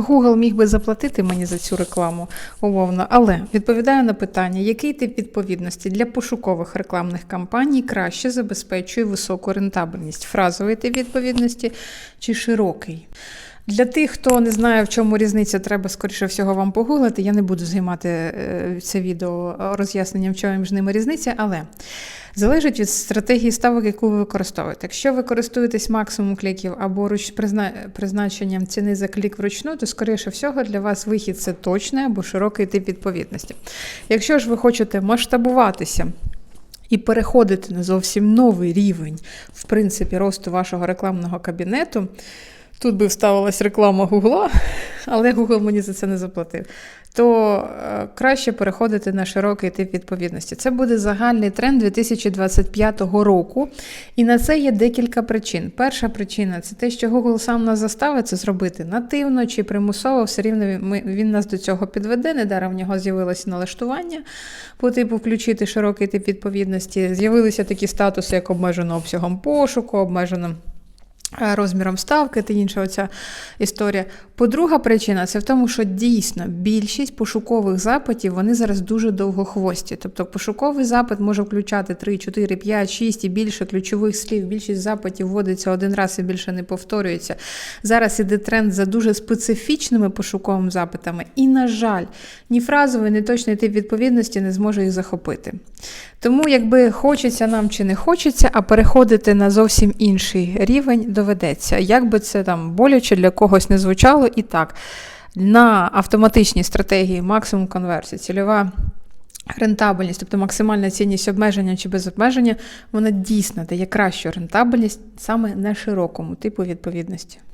Google міг би заплатити мені за цю рекламу умовно, але відповідаю на питання, який тип відповідності для пошукових рекламних кампаній краще забезпечує високу рентабельність? Фразовий тип відповідності чи широкий? Для тих, хто не знає, в чому різниця, треба скоріше всього вам погуглити. Я не буду займати е, це відео роз'ясненням, в чому між ними різниця, але залежить від стратегії ставок, яку ви використовуєте. Якщо ви користуєтесь максимум кліків або руч призна... призначенням ціни за клік вручну, то скоріше всього для вас вихід це точний або широкий тип відповідності. Якщо ж ви хочете масштабуватися. І переходити на зовсім новий рівень, в принципі, росту вашого рекламного кабінету. Тут би вставилась реклама Гугла, але Google мені за це не заплатив. То е, краще переходити на широкий тип відповідності. Це буде загальний тренд 2025 року, і на це є декілька причин. Перша причина це те, що Google сам нас заставить це зробити нативно чи примусово, все рівно він нас до цього підведе. Недаром в нього з'явилося налаштування по типу включити широкий тип відповідності. З'явилися такі статуси, як обмежено обсягом пошуку, обмежено. Е, Розміром ставки та інша оця історія. По-друга причина це в тому, що дійсно більшість пошукових запитів вони зараз дуже довгохвості. Тобто пошуковий запит може включати 3, 4, 5, 6 і більше ключових слів. Більшість запитів вводиться один раз і більше не повторюється. Зараз іде тренд за дуже специфічними пошуковими запитами, і, на жаль, ні фразовий, ні точний тип відповідності не зможе їх захопити. Тому, якби хочеться нам чи не хочеться, а переходити на зовсім інший рівень доведеться. Як би це там боляче для когось не звучало, і так. На автоматичній стратегії максимум конверсії, цільова рентабельність, тобто максимальна цінність обмеження чи без обмеження, вона дійсно дає кращу рентабельність саме на широкому типу відповідності.